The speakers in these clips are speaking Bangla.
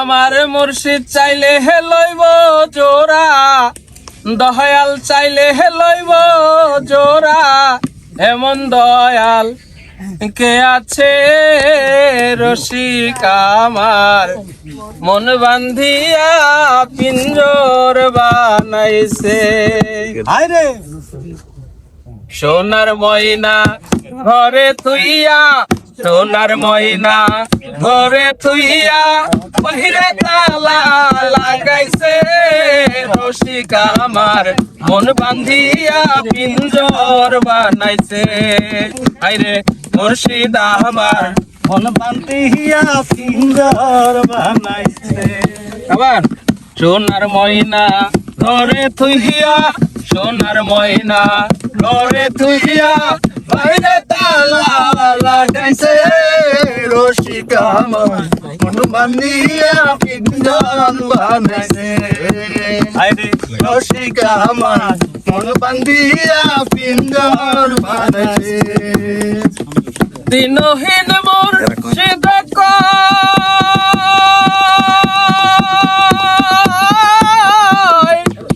আমার মুর্শিদ চাইলে হে লইব জোড়া দয়াল চাইলে হে লইব জোড়া। এমন দয়াল কে আছে রসিক আমার? মন বান্ধিয়া পিঞ্জর বানাইছে। আরে সোনার ময়না ঘরে তুইয়া সোনার ময়না ঘরে তুইয়া বাহিরে তালা লাগাইছে। রসিকা আমার মন বান্ধিয়া পিঞ্জর বানাইছে। আইরে মুর্শিদ আমার মন হিয়া সুন্দর বানাইছে। আবার সোনার ময়না ঘরে তুইয়া সোনার ময়না ঘরে তুইয়া বাইরে তালা লাগাইছে রসিকা আমার মন বান্ধিয়া পিঞ্জন বানাইছে রসিকা আমার মন বান্ধিয়া পিঞ্জন বানাইছে দিনহীন মোর সিদ্ধ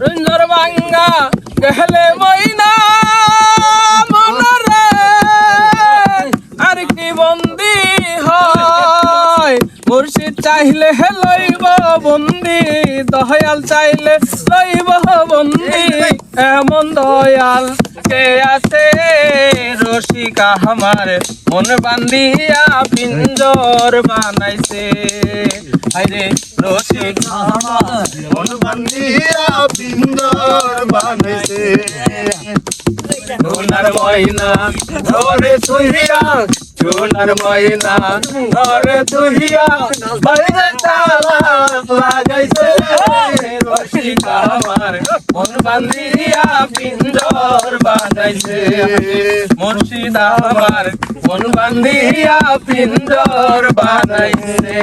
রঞ্জর বাঙ্গা গহলে মুর্শিদ চাইলে হে লইব বন্দি, দয়াল চাইলে লইব বন্দি। এমন দয়াল কে আছে? রসিকা আমার মন বান্ধিয়া পিঞ্জর বানাইছে। আরে রসিকা মন বান্ধিয়া পিঞ্জন বানাইছে। সোনার ময়না ধরে তুহিয়া সোনার ময়না ঘর দুহিয়া বাইরে তালা লাগাইছে। রসিকা আমার মন বান্ধিয়া পিঞ্জর বাঁধাইছে। মুর্শিদ আমার মন বান্ধিয়া পিঞ্জর বানাইছে